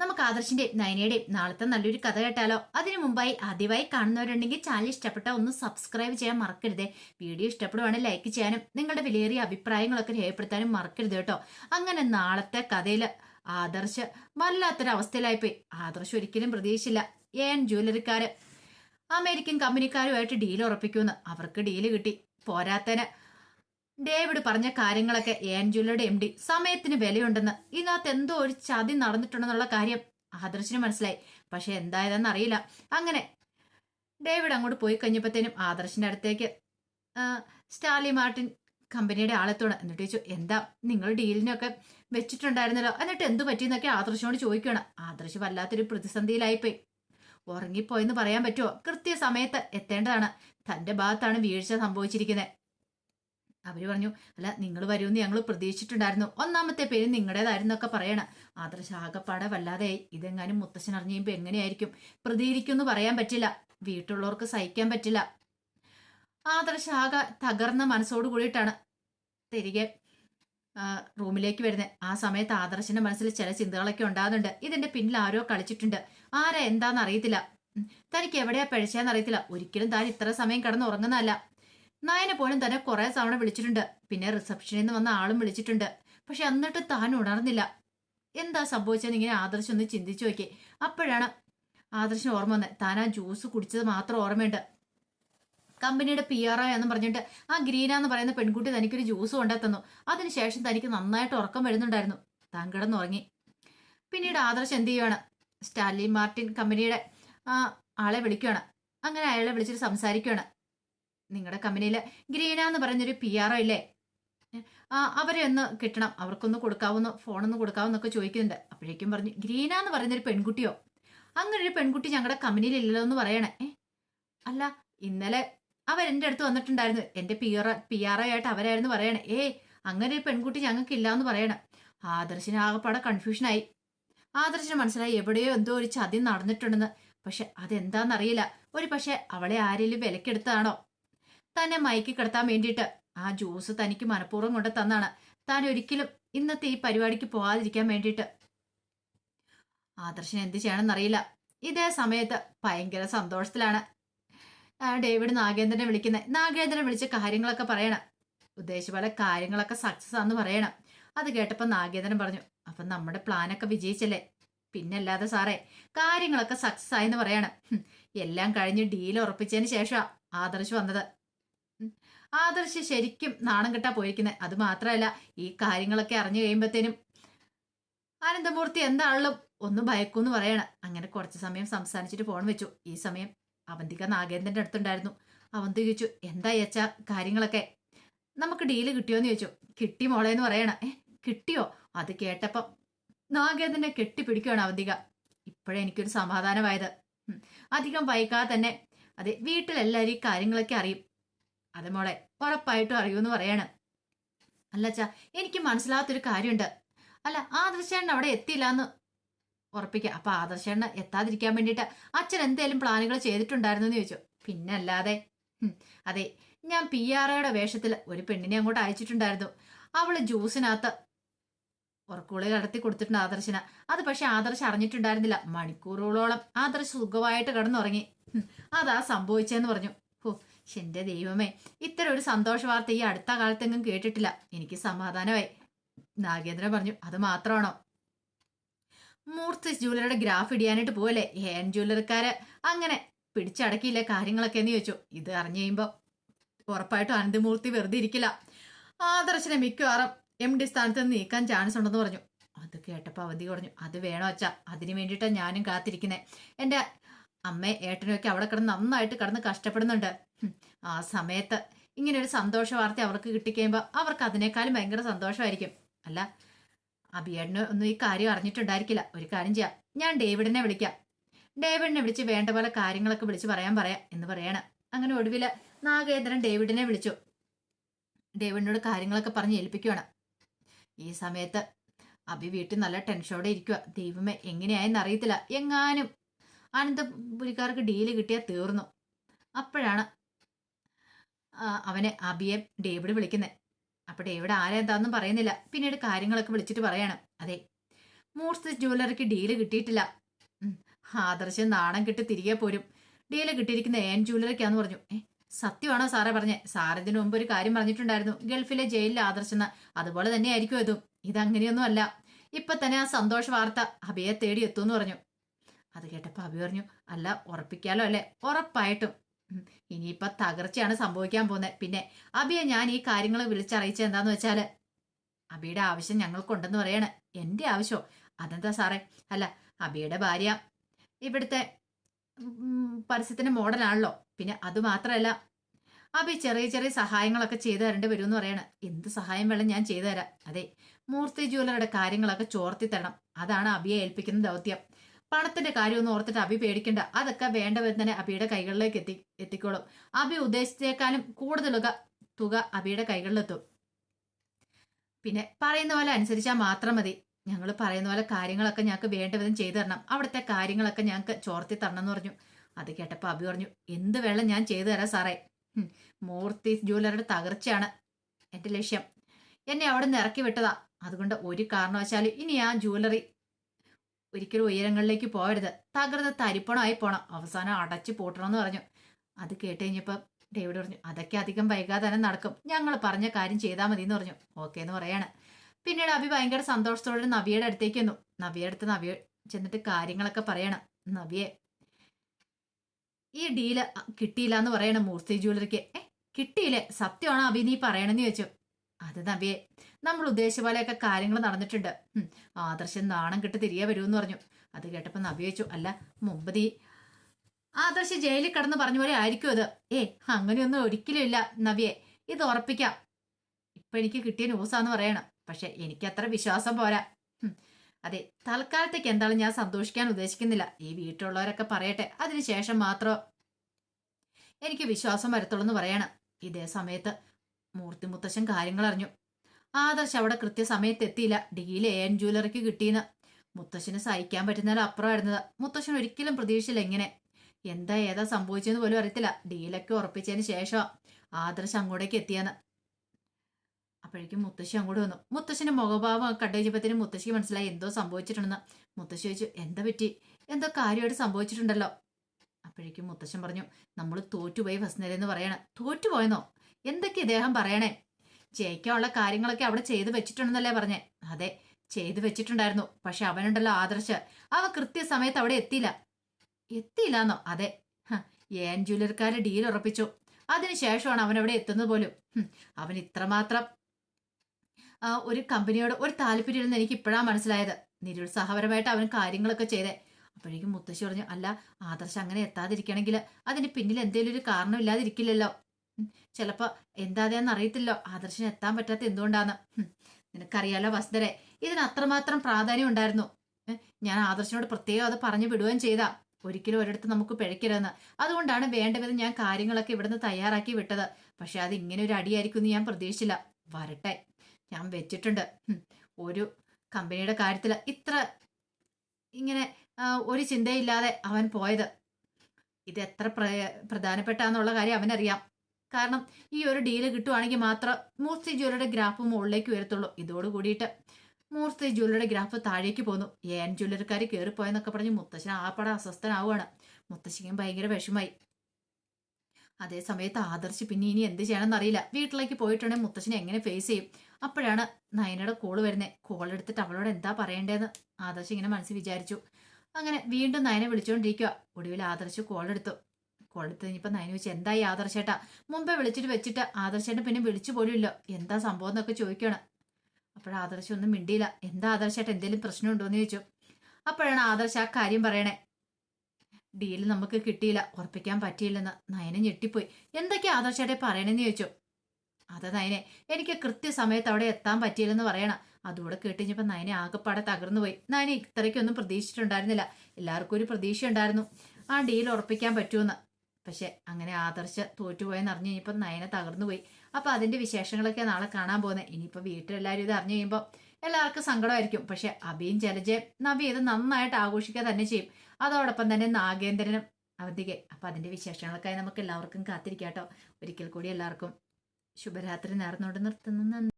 നമുക്ക് ആദർശിന്റെ നയനയുടെയും നാളത്തെ നല്ലൊരു കഥ കേട്ടാലോ? അതിനു മുമ്പായി ആദ്യമായി കാണുന്നവരുണ്ടെങ്കിൽ ചാനൽ ഇഷ്ടപ്പെട്ട ഒന്ന് സബ്സ്ക്രൈബ് ചെയ്യാൻ മറക്കരുത്. വീഡിയോ ഇഷ്ടപ്പെടുവാണെങ്കിൽ ലൈക്ക് ചെയ്യാനും നിങ്ങളുടെ വിലയേറിയ അഭിപ്രായങ്ങളൊക്കെ രേഖപ്പെടുത്താനും മറക്കരുത് കേട്ടോ. അങ്ങനെ നാളത്തെ കഥയിൽ ആദർശ് വല്ലാത്തൊരവസ്ഥയിലായിപ്പോയി. ആദർശ് ഒരിക്കലും പ്രതീക്ഷിച്ചില്ല. ഏൻ ജ്വല്ലറിക്കാര്? അമേരിക്കൻ കമ്പനിക്കാരുമായിട്ട് ഡീൽ ഉറപ്പിക്കുമെന്ന്. അവർക്ക് ഡീൽ കിട്ടി. പോരാത്തന് ഡേവിഡ് പറഞ്ഞ കാര്യങ്ങളൊക്കെ ഏഞ്ചുലയുടെ എം ഡി സമയത്തിന് വിലയുണ്ടെന്ന് ഇതിനകത്ത് എന്തോ ഒരു ചതി നടന്നിട്ടുണ്ടെന്നുള്ള കാര്യം ആദർശിന് മനസ്സിലായി. പക്ഷെ എന്തായതെന്ന് അറിയില്ല. അങ്ങനെ ഡേവിഡ് അങ്ങോട്ട് പോയി കഴിഞ്ഞപ്പോഴത്തേനും ആദർശിന്റെ അടുത്തേക്ക് സ്റ്റാലി മാർട്ടിൻ കമ്പനിയുടെ ആളെത്തോട് എന്നിട്ട് ചോദിച്ചു എന്താ നിങ്ങൾ ഡീലിനൊക്കെ വെച്ചിട്ടുണ്ടായിരുന്നല്ലോ? എന്നിട്ട് എന്തു പറ്റിയെന്നൊക്കെ ആദർശിനോട് ചോദിക്കുകയാണ്. ആദർശ് വല്ലാത്തൊരു പ്രതിസന്ധിയിലായിപ്പോയി. ഉറങ്ങിപ്പോയെന്ന് പറയാൻ പറ്റുമോ? കൃത്യസമയത്ത് എത്തേണ്ടതാണ്. തന്റെ ഭാഗത്താണ് വീഴ്ച സംഭവിച്ചിരിക്കുന്നത്. അവർ പറഞ്ഞു അല്ല നിങ്ങൾ വരുമെന്ന് ഞങ്ങൾ പ്രതീക്ഷിച്ചിട്ടുണ്ടായിരുന്നു. ഒന്നാമത്തെ പേര് നിങ്ങളുടേതായിരുന്നൊക്കെ പറയണ. ആദർശ ആകപ്പാടെ വല്ലാതെ ഇതെങ്ങാനും മുത്തശ്ശൻ അറിഞ്ഞുമ്പോ എങ്ങനെയായിരിക്കും? പ്രതികരിക്കുമെന്ന് പറയാൻ പറ്റില്ല. വീട്ടുള്ളവർക്ക് സഹിക്കാൻ പറ്റില്ല. ആദർശ ആകെ തകർന്ന മനസ്സോട് കൂടിയിട്ടാണ് തിരികെ റൂമിലേക്ക് വരുന്നത് ആ സമയത്ത് ആദർശന്റെ മനസ്സിൽ ചില ചിന്തകളൊക്കെ ഉണ്ടാകുന്നുണ്ട്. ഇതിന്റെ പിന്നിൽ ആരോ കളിച്ചിട്ടുണ്ട്. ആരാ എന്താന്ന് അറിയത്തില്ല. തനിക്ക് എവിടെയാ പഴിച്ചാന്ന് അറിയത്തില്ല. ഒരിക്കലും താൻ ഇത്ര സമയം കിടന്ന് ഉറങ്ങുന്നതല്ല നായനെ പോലും തന്നെ കുറെ തവണ വിളിച്ചിട്ടുണ്ട്. പിന്നെ റിസപ്ഷനിൽ നിന്ന് വന്ന ആളും വിളിച്ചിട്ടുണ്ട്. പക്ഷെ എന്നിട്ട് താൻ ഉണർന്നില്ല. എന്താ സംഭവിച്ചതെന്ന് ഇങ്ങനെ ആദർശം ഒന്ന് ചിന്തിച്ചു നോക്കി. അപ്പോഴാണ് ആദർശന് ഓർമ്മ വന്നത്. താൻ ആ ജ്യൂസ് കുടിച്ചത് മാത്രം ഓർമ്മയുണ്ട്. കമ്പനിയുടെ പി ആർ ഒ എന്ന് പറഞ്ഞിട്ട് ആ ഗ്രീന എന്ന് പറയുന്ന പെൺകുട്ടി തനിക്കൊരു ജ്യൂസ് കൊണ്ടു തന്നു. അതിനുശേഷം തനിക്ക് നന്നായിട്ട് ഉറക്കം വരുന്നുണ്ടായിരുന്നു. താൻ കിടന്നുറങ്ങി. പിന്നീട് ആദർശ് എന്ത് ചെയ്യുവാണ്? സ്റ്റാലിൻ മാർട്ടിൻ കമ്പനിയുടെ ആളെ വിളിക്കുകയാണ് അങ്ങനെ അയാളെ വിളിച്ചിട്ട് സംസാരിക്കുകയാണ് നിങ്ങളുടെ കമ്പനിയിൽ ഗ്രീന എന്ന് പറഞ്ഞൊരു പി ആർ ഒ ഇല്ലേ അവരെ ഒന്ന് കിട്ടണം. അവർക്കൊന്ന് കൊടുക്കാവുന്ന ഫോണൊന്ന് കൊടുക്കാവുന്നൊക്കെ ചോദിക്കുന്നുണ്ട്. അപ്പോഴേക്കും പറഞ്ഞു ഗ്രീന എന്ന് പറയുന്നൊരു പെൺകുട്ടിയോ? അങ്ങനെ ഒരു പെൺകുട്ടി ഞങ്ങളുടെ കമ്പനിയിൽ ഇല്ലല്ലോ എന്ന് പറയണേ. അല്ല ഇന്നലെ അവർ എന്റെ അടുത്ത് വന്നിട്ടുണ്ടായിരുന്നു. എന്റെ P R P R O ആയിട്ട് അവരായിരുന്നു പറയണേ. ഏയ് അങ്ങനെ ഒരു പെൺകുട്ടി ഞങ്ങൾക്ക് ഇല്ല എന്ന് പറയണം. ആദർശിന് ആകെപ്പാടെ കൺഫ്യൂഷനായി ആദർശിന് മനസ്സിലായി എവിടെയോ എന്തോ ഒരു ചതി നടന്നിട്ടുണ്ടെന്ന്. പക്ഷെ അതെന്താണെന്നറിയില്ല ഒരു പക്ഷെ അവളെ ആരെങ്കിലും വിലക്കെടുത്തതാണോ? തന്നെ മയക്കി കിടത്താൻ വേണ്ടിയിട്ട്. ആ ജ്യൂസ് തനിക്ക് മനഃപൂർവം കൊണ്ട് തന്നാണ്. താൻ ഒരിക്കലും ഇന്നത്തെ ഈ പരിപാടിക്ക് പോകാതിരിക്കാൻ വേണ്ടിയിട്ട്. ആദർശൻ എന്ത് ചെയ്യണമെന്നറിയില്ല. ഇതേ സമയത്ത് ഭയങ്കര സന്തോഷത്തിലാണ്. ഡേവിഡ് നാഗേന്ദ്രനെ വിളിക്കുന്നത്. നാഗേന്ദ്രനെ വിളിച്ച കാര്യങ്ങളൊക്കെ പറയണം. ഉദ്ദേശിച്ച പോലെ കാര്യങ്ങളൊക്കെ സക്സസ് ആന്ന് പറയണം. അത് കേട്ടപ്പോൾ നാഗേന്ദ്രൻ പറഞ്ഞു അപ്പം നമ്മുടെ പ്ലാനൊക്കെ വിജയിച്ചല്ലേ? പിന്നല്ലാതെ സാറേ കാര്യങ്ങളൊക്കെ സക്സസ് ആയെന്ന് പറയണം. എല്ലാം കഴിഞ്ഞ് ഡീൽ ഉറപ്പിച്ചതിന് ശേഷമാണ് ആദർശ് വന്നത്. ആദർശ് ശരിക്കും നാണം കെട്ടാ പോയിരിക്കുന്നത് അത് മാത്രമല്ല ഈ കാര്യങ്ങളൊക്കെ അറിഞ്ഞു കഴിയുമ്പോഴത്തേനും ആനന്ദമൂർത്തി എന്താണെങ്കിലും ഒന്ന് ഭയക്കൂന്ന് പറയണം. അങ്ങനെ കുറച്ച് സമയം സംസാരിച്ചിട്ട് ഫോൺ വെച്ചു. ഈ സമയം അവന്തിക നാഗേന്ദ്രന്റെ അടുത്തുണ്ടായിരുന്നു. അവന്തി ചോദിച്ചു എന്താ അച്ഛാ കാര്യങ്ങളൊക്കെ? നമുക്ക് ഡീൽ കിട്ടിയോന്ന് ചോദിച്ചു. കിട്ടി മോളെ എന്ന് പറയണ. ഏ കിട്ടിയോ? അത് കേട്ടപ്പം നാഗേന്ദ്രനെ കെട്ടിപ്പിടിക്കുകയാണ് അവന്തിക. ഇപ്പോഴേ എനിക്കൊരു സമാധാനമായത്. അധികം വൈകാതെ തന്നെ. അതെ വീട്ടിലെല്ലാവരും ഈ കാര്യങ്ങളൊക്കെ അറിയും. അതെ മോളെ ഉറപ്പായിട്ടും അറിയൂന്ന് പറയാണ്. അല്ലച്ച എനിക്ക് മനസ്സിലാത്തൊരു കാര്യമുണ്ട് അല്ല ആദർശേണ്ണ അവിടെ എത്തിയില്ല എന്ന് ഉറപ്പിക്കുക അപ്പൊ ആദർശേണ്ണ എത്താതിരിക്കാൻ വേണ്ടിയിട്ട് അച്ഛൻ എന്തേലും പ്ലാനുകൾ ചെയ്തിട്ടുണ്ടായിരുന്നു എന്ന് ചോദിച്ചു. പിന്നെ അല്ലാതെ അതെ ഞാൻ പി ആർ വേഷത്തിൽ ഒരു പെണ്ണിനെ അങ്ങോട്ട് അയച്ചിട്ടുണ്ടായിരുന്നു. അവൾ ജ്യൂസിനകത്ത് ഉറക്കുളി കടത്തി കൊടുത്തിട്ടുണ്ട് ആദർശന. അത് പക്ഷെ ആദർശ് അറിഞ്ഞിട്ടുണ്ടായിരുന്നില്ല. മണിക്കൂറുകളോളം ആദർശ് സുഖമായിട്ട് കിടന്നുറങ്ങി. അതാ സംഭവിച്ചെന്ന് പറഞ്ഞു. എന്റെ ദൈവമേ ഇത്ര ഒരു സന്തോഷ വാർത്ത ഈ അടുത്ത കാലത്തെങ്ങും കേട്ടിട്ടില്ല. എനിക്ക് സമാധാനമായി. നാഗേന്ദ്രൻ പറഞ്ഞു അത് മാത്രമാണോ? മൂർത്തി ജ്വല്ലറിയുടെ ഗ്രാഫ് ഇടിയാനായിട്ട് പോവല്ലേ? ഹേൻ ജ്വല്ലറിക്കാര് അങ്ങനെ പിടിച്ചടക്കിയില്ല കാര്യങ്ങളൊക്കെ എന്ന് ചോദിച്ചു. ഇത് അറിഞ്ഞു കഴിയുമ്പോൾ ഉറപ്പായിട്ടും അനന്തമൂർത്തി വെറുതെ ഇരിക്കില്ല. ആദർശനെ മിക്കവാറും എം ഡി സ്ഥാനത്ത് നിന്ന് നീക്കാൻ ചാൻസ് ഉണ്ടെന്ന് പറഞ്ഞു. അത് കേട്ടപ്പോൾ അവധി കുറഞ്ഞു. അത് വേണോ അച്ഛാ? അതിന് വേണ്ടിയിട്ടാണ് ഞാനും കാത്തിരിക്കുന്നത് എന്റെ അമ്മ ഏട്ടനൊക്കെ അവിടെ കിടന്ന് നന്നായിട്ട് കിടന്ന് കഷ്ടപ്പെടുന്നുണ്ട്. ആ സമയത്ത് ഇങ്ങനെ ഒരു സന്തോഷ വാർത്ത അവർക്ക് കിട്ടിക്കഴിയുമ്പോൾ അവർക്ക് അതിനേക്കാളും ഭയങ്കര സന്തോഷമായിരിക്കും. അല്ല അബിയേട്ടന് ഒന്നും ഈ കാര്യം അറിഞ്ഞിട്ടുണ്ടായിരിക്കില്ല. ഒരു കാര്യം ചെയ്യാം. ഞാൻ ഡേവിഡിനെ വിളിക്കാം. ഡേവിഡിനെ വിളിച്ച് വേണ്ട പോലെ കാര്യങ്ങളൊക്കെ വിളിച്ച് പറയാൻ പറയാം എന്ന് പറയണം. അങ്ങനെ ഒടുവിൽ നാഗേന്ദ്രൻ ഡേവിഡിനെ വിളിച്ചു. ഡേവിഡിനോട് കാര്യങ്ങളൊക്കെ പറഞ്ഞ് ഏൽപ്പിക്കുവാണ്. ഈ സമയത്ത് അബി വീട്ടിൽ നല്ല ടെൻഷനോടെ ഇരിക്കുക ദൈവമേ എങ്ങനെയായെന്ന് അറിയത്തില്ല. എങ്ങാനും അനന്തപുരിക്കാർക്ക് ഡീൽ കിട്ടിയാൽ തീർന്നു. അപ്പോഴാണ് അവനെ അബിയെ ഡേവിഡ് വിളിക്കുന്നത് അപ്പൊ ഡേവിഡ് ആരെന്താന്നും പറയുന്നില്ല. പിന്നീട് കാര്യങ്ങളൊക്കെ വിളിച്ചിട്ട് പറയണം അതെ മൂർത്തി ജ്വല്ലറിക്ക് ഡീൽ കിട്ടിയിട്ടില്ല. ആദർശ നാണം കിട്ടി തിരികെ പോരും. ഡീൽ കിട്ടിയിരിക്കുന്ന ഏൻ ജ്വല്ലറിക്കാന്ന് പറഞ്ഞു. ഏ സത്യമാണോ സാറേ പറഞ്ഞേ? ഇതിനു മുമ്പ് ഒരു കാര്യം പറഞ്ഞിട്ടുണ്ടായിരുന്നു. ഗൾഫിലെ ജയിലിലെ ആദർശെന്ന് അതുപോലെ തന്നെ ആയിരിക്കും ഇതും. ഇതങ്ങനെയൊന്നും അല്ല ഇപ്പൊ തന്നെ ആ സന്തോഷ വാർത്ത അഭയെ തേടി എത്തുമെന്ന് പറഞ്ഞു. അത് കേട്ടപ്പോൾ അഭി പറഞ്ഞു അല്ല ഉറപ്പിക്കാലോ അല്ലേ? ഉറപ്പായിട്ടും. ഇനിയിപ്പോൾ ഇനിയിപ്പൊ തകർച്ചയാണ് സംഭവിക്കാൻ പോകുന്നത് പിന്നെ അബിയെ ഞാൻ ഈ കാര്യങ്ങൾ വിളിച്ചറിയിച്ച എന്താന്ന് വെച്ചാൽ അബിയുടെ ആവശ്യം ഞങ്ങൾക്കുണ്ടെന്ന് പറയാണ്. എന്റെ ആവശ്യമോ? അതെന്താ സാറേ? അല്ല അബിയുടെ ഭാര്യ ഇവിടുത്തെ പരസ്യത്തിന്റെ മോഡലാണല്ലോ. പിന്നെ അത് മാത്രമല്ല അബി ചെറിയ ചെറിയ സഹായങ്ങളൊക്കെ ചെയ്തു തരേണ്ടി വരും എന്ന് പറയാണ്. എന്ത് സഹായം വേണം ഞാൻ ചെയ്തു തരാം. അതെ മൂർത്തി ജ്വല്ലറുടെ കാര്യങ്ങളൊക്കെ ചോർത്തി തരണം. അതാണ് അബിയെ ഏൽപ്പിക്കുന്ന ദൗത്യം. പണത്തിന്റെ കാര്യമൊന്നും ഓർത്തിട്ട് അബി പേടിക്കണ്ട. അതൊക്കെ വേണ്ട വിധം തന്നെ അബിയുടെ കൈകളിലേക്ക് എത്തി എത്തിക്കോളും. അബി ഉദ്ദേശിച്ചേക്കാളും കൂടുതലുക തുക അബിയുടെ കൈകളിലെത്തും. പിന്നെ പറയുന്ന പോലെ അനുസരിച്ചാൽ മാത്രം മതി. ഞങ്ങൾ പറയുന്ന പോലെ കാര്യങ്ങളൊക്കെ ഞങ്ങൾക്ക് വേണ്ട വിധം ചെയ്തു തരണം. അവിടുത്തെ കാര്യങ്ങളൊക്കെ ഞങ്ങൾക്ക് ചോർത്തി തരണം എന്ന് പറഞ്ഞു. അത് കേട്ടപ്പോൾ അബി പറഞ്ഞു എന്ത് വേണം ഞാൻ ചെയ്തു തരാം സാറേ. മൂർത്തി ജ്വല്ലറിയുടെ തകർച്ചയാണ് എന്റെ ലക്ഷ്യം. എന്നെ അവിടെ നിന്ന് ഇറക്കി വിട്ടതാ. അതുകൊണ്ട് ഒരു കാരണവശാലും ഇനി ആ ജ്വല്ലറി ഒരിക്കലും ഉയരങ്ങളിലേക്ക് പോകരുത് തകർന്ന് തരിപ്പണമായി പോണം. അവസാനം അടച്ചു പൂട്ടണമെന്ന് പറഞ്ഞു. അത് കേട്ട് ഡേവിഡ് പറഞ്ഞു അതൊക്കെ അധികം വൈകാതെ നടക്കും. ഞങ്ങൾ പറഞ്ഞ കാര്യം ചെയ്താൽ മതി എന്ന് പറഞ്ഞു. ഓക്കെ എന്ന് പറയാണ്. പിന്നീട് അഭി ഭയങ്കര സന്തോഷത്തോടെ നവിയുടെ അടുത്തേക്ക് വന്നു നവിയുടെ അടുത്ത് നവിയ ചെന്നിട്ട് കാര്യങ്ങളൊക്കെ പറയണം. നവിയെ ഈ ഡീൽ കിട്ടിയില്ല എന്ന് പറയണം മൂർത്തി ജ്വല്ലറിക്ക്. ഏ കിട്ടിയില്ലേ? സത്യമാണോ അഭി നീ പറയണമെന്ന് ചോദിച്ചു. അത് നബിയെ നമ്മൾ ഉദ്ദേശിച്ച പോലെയൊക്കെ കാര്യങ്ങൾ നടന്നിട്ടുണ്ട്. ആദർശൻ ആദർശം നാണം കിട്ട് തിരികെ വരുമെന്ന് പറഞ്ഞു. അത് കേട്ടപ്പോൾ നബി ചോദിച്ചു അല്ല മുമ്പതി ആദർശ ആദർശ് ജയിലിൽ കിടന്ന് പറഞ്ഞ പോലെ ആയിരിക്കും അത്. ഏ അങ്ങനെയൊന്നും ഒരിക്കലും ഇല്ല നവിയെ. ഇത് ഉറപ്പിക്കാം. ഇപ്പൊ എനിക്ക് കിട്ടിയ ന്യൂസാന്ന് പറയണം. പക്ഷെ എനിക്ക് അത്ര വിശ്വാസം പോരാ. അതെ തൽക്കാലത്തേക്ക് എന്തായാലും ഞാൻ സന്തോഷിക്കാൻ ഉദ്ദേശിക്കുന്നില്ല. ഈ വീട്ടിലുള്ളവരൊക്കെ പറയട്ടെ. അതിനുശേഷം മാത്രം എനിക്ക് വിശ്വാസം വരത്തുള്ളൂ എന്ന് പറയണം. ഇതേ സമയത്ത് മൂർത്തി മുത്തശ്ശൻ കാര്യങ്ങൾ അറിഞ്ഞു ആദർശ് അവിടെ കൃത്യസമയത്ത് എത്തിയില്ല. ഡീൽ എൻ ജ്വല്ലറിക്ക് കിട്ടിയെന്ന്. മുത്തശ്ശന് സഹിക്കാൻ പറ്റുന്നതിൽ അപ്പുറമായിരുന്നത്. മുത്തശ്ശൻ ഒരിക്കലും പ്രതീക്ഷിച്ചില്ല എങ്ങനെ എന്താ ഏതാ സംഭവിച്ചെന്ന് പോലും അറിയത്തില്ല. ഡീലൊക്കെ ഉറപ്പിച്ചതിന് ശേഷം ആദർശ് അങ്ങോട്ടേക്ക് എത്തിയെന്ന്. അപ്പോഴേക്കും മുത്തശ്ശി അങ്ങോട്ട് വന്നു. മുത്തശ്ശന്റെ മുഖഭാവം കണ്ടുകഴിഞ്ഞപ്പത്തിന് മുത്തശ്ശിക്ക് മനസ്സിലായി. എന്തോ സംഭവിച്ചിട്ടുണ്ടെന്ന്. മുത്തശ്ശി ചോദിച്ചു എന്താ പറ്റി? എന്തോ കാര്യമായിട്ട് സംഭവിച്ചിട്ടുണ്ടല്ലോ? അപ്പോഴേക്കും മുത്തശ്ശൻ പറഞ്ഞു നമ്മൾ തോറ്റുപോയി ഫസ്നരെന്ന് പറയണം. തോറ്റുപോയെന്നോ? എന്തൊക്കെ ഇദ്ദേഹം പറയണേ? ജയിക്കാനുള്ള കാര്യങ്ങളൊക്കെ അവിടെ ചെയ്തു വെച്ചിട്ടുണ്ടെന്നല്ലേ പറഞ്ഞേ. അതെ ചെയ്തു വെച്ചിട്ടുണ്ടായിരുന്നു. പക്ഷെ അവനുണ്ടല്ലോ ആദർശ്. അവ കൃത്യസമയത്ത് അവിടെ എത്തിയില്ല. എത്തിയില്ലാന്നോ? അതെ. ഏൻ ജ്വല്ലറിക്കാരെ ഡീൽ ഉറപ്പിച്ചു. അതിനുശേഷമാണ് അവൻ അവിടെ എത്തുന്നത് പോലും. അവൻ ഇത്രമാത്രം ഒരു കമ്പനിയോട് ഒരു താല്പര്യമില്ലെന്ന് എനിക്ക് ഇപ്പോഴാണ് മനസ്സിലായത്. നിരുത്സാഹപരമായിട്ട് അവൻ കാര്യങ്ങളൊക്കെ ചെയ്തേ. അപ്പോഴേക്കും മുത്തശ്ശി പറഞ്ഞു അല്ല ആദർശ് അങ്ങനെ എത്താതിരിക്കണമെങ്കിൽ അതിന് പിന്നിൽ എന്തെങ്കിലും ഒരു കാരണം ഇല്ലാതിരിക്കില്ലല്ലോ ഉം, ചിലപ്പോ എന്താതെന്ന് അറിയത്തില്ലോ. ആദർശന് എത്താൻ പറ്റാത്ത എന്തുകൊണ്ടാന്ന്. നിനക്കറിയാലോ വസുധരെ ഇതിന് അത്രമാത്രം പ്രാധാന്യം ഉണ്ടായിരുന്നു. ഞാൻ ആദർശനോട് പ്രത്യേകം അത് പറഞ്ഞു വിടുകയും ചെയ്താ. ഒരിക്കലും ഒരിടത്ത് നമുക്ക് പിഴയ്ക്കരുതെന്ന്. അതുകൊണ്ടാണ് വേണ്ട വിധം ഞാൻ കാര്യങ്ങളൊക്കെ ഇവിടുന്ന് തയ്യാറാക്കി വിട്ടത്. പക്ഷെ അത് ഇങ്ങനെ ഒരു അടിയായിരിക്കും എന്ന് ഞാൻ പ്രതീക്ഷിച്ചില്ല. വരട്ടെ. ഞാൻ വെച്ചിട്ടുണ്ട്. ഒരു കമ്പനിയുടെ കാര്യത്തിൽ ഇത്ര ഇങ്ങനെ ഒരു ചിന്തയില്ലാതെ അവൻ പോയത്. ഇത് എത്ര പ്ര പ്രധാനപ്പെട്ടാന്നുള്ള കാര്യം അവനറിയാം. കാരണം ഈ ഒരു ഡീൽ കിട്ടുവാണെങ്കിൽ മാത്രം മൂർത്തി ജ്വല്ലറിയുടെ ഗ്രാഫ് മുകളിലേക്ക് വരത്തുള്ളൂ ഇതോട് കൂടിയിട്ട് മൂർത്തി ജ്വല്ലറിയുടെ ഗ്രാഫ് താഴേക്ക് പോന്നു. ഏൻ ജ്വല്ലറിക്കാർ കയറിപ്പോയെന്നൊക്കെ പറഞ്ഞ് മുത്തശ്ശൻ ആപ്പാടെ അസ്വസ്ഥനാവുകയാണ്. മുത്തശ്ശിക്കും ഭയങ്കര വിഷമായി അതേ സമയത്ത് ആദർശ് പിന്നെ ഇനി എന്ത് ചെയ്യണം എന്നറിയില്ല വീട്ടിലേക്ക് പോയിട്ടുണ്ടെങ്കിൽ മുത്തശ്ശനെ എങ്ങനെ ഫേസ് ചെയ്യും? അപ്പോഴാണ് നയനയുടെ കോൾ വരുന്നത് കോൾ എടുത്തിട്ട് അവളോട് എന്താ പറയേണ്ടതെന്ന് ആദർശ് ഇങ്ങനെ മനസ്സിൽ വിചാരിച്ചു. അങ്ങനെ വീണ്ടും നയനെ വിളിച്ചുകൊണ്ടിരിക്കുക ഒടുവിൽ ആദർശ് കോൾ എടുത്തു. കോൾ ഇനിയിപ്പോൾ നയന ചോദിച്ചു എന്തായി ആദർശേട്ടാ? മുമ്പേ വിളിച്ചിട്ട് വെച്ചിട്ട് ആദർശേട്ടൻ പിന്നെ വിളിച്ചു പോലുമില്ല. എന്താ സംഭവം? എന്നൊക്കെ ചോദിക്കണം അപ്പോഴാണ് ആദർശം ഒന്നും മിണ്ടിയില്ല. എന്താ ആദർശേട്ടൻ എന്തെങ്കിലും പ്രശ്നമുണ്ടോ എന്ന് ചോദിച്ചു. അപ്പോഴാണ് ആദർശ ആ കാര്യം പറയണേ. ഡീൽ നമുക്ക് കിട്ടിയില്ല. ഉറപ്പിക്കാൻ പറ്റിയില്ലെന്ന്. നയനെ ഞെട്ടിപ്പോയി. എന്തൊക്കെയാ ആദർശേട്ടെ പറയണെന്ന്? ചോദിച്ചു. അത് നയനെ എനിക്ക് കൃത്യസമയത്ത് അവിടെ എത്താൻ പറ്റിയില്ലെന്ന് പറയണം. അതുകൂടെ കേട്ടുകഴിഞ്ഞപ്പോൾ നയനെ ആകെപ്പാടെ തകർന്നു പോയി. നയനെ ഇത്രയ്ക്കൊന്നും പ്രതീക്ഷിച്ചിട്ടുണ്ടായിരുന്നില്ല. എല്ലാവർക്കും ഒരു പ്രതീക്ഷ ഉണ്ടായിരുന്നു ആ ഡീൽ ഉറപ്പിക്കാൻ പറ്റുമെന്ന് പക്ഷെ അങ്ങനെ ആദർശ തോറ്റുപോയെന്ന് അറിഞ്ഞു കഴിഞ്ഞപ്പോൾ നയന തകർന്നു പോയി അപ്പൊ അതിന്റെ വിശേഷങ്ങളൊക്കെ നാളെ കാണാൻ പോകുന്നത് ഇനിയിപ്പോൾ വീട്ടിലെല്ലാവരും ഇത് അറിഞ്ഞു കഴിയുമ്പോൾ എല്ലാവർക്കും സങ്കടമായിരിക്കും. പക്ഷെ അഭിയും ജലജയും നവി ഇത് നന്നായിട്ട് ആഘോഷിക്കുക തന്നെ ചെയ്യും. അതോടൊപ്പം തന്നെ നാഗേന്ദ്രനും അവധിക്ക്. അപ്പൊ അതിന്റെ വിശേഷങ്ങൾക്കായി നമുക്ക് എല്ലാവർക്കും കാത്തിരിക്കാട്ടോ ഒരിക്കൽ കൂടി എല്ലാവർക്കും ശുഭരാത്രി നേർന്നുകൊണ്ട് നിർത്തുന്നു. നന്ദി.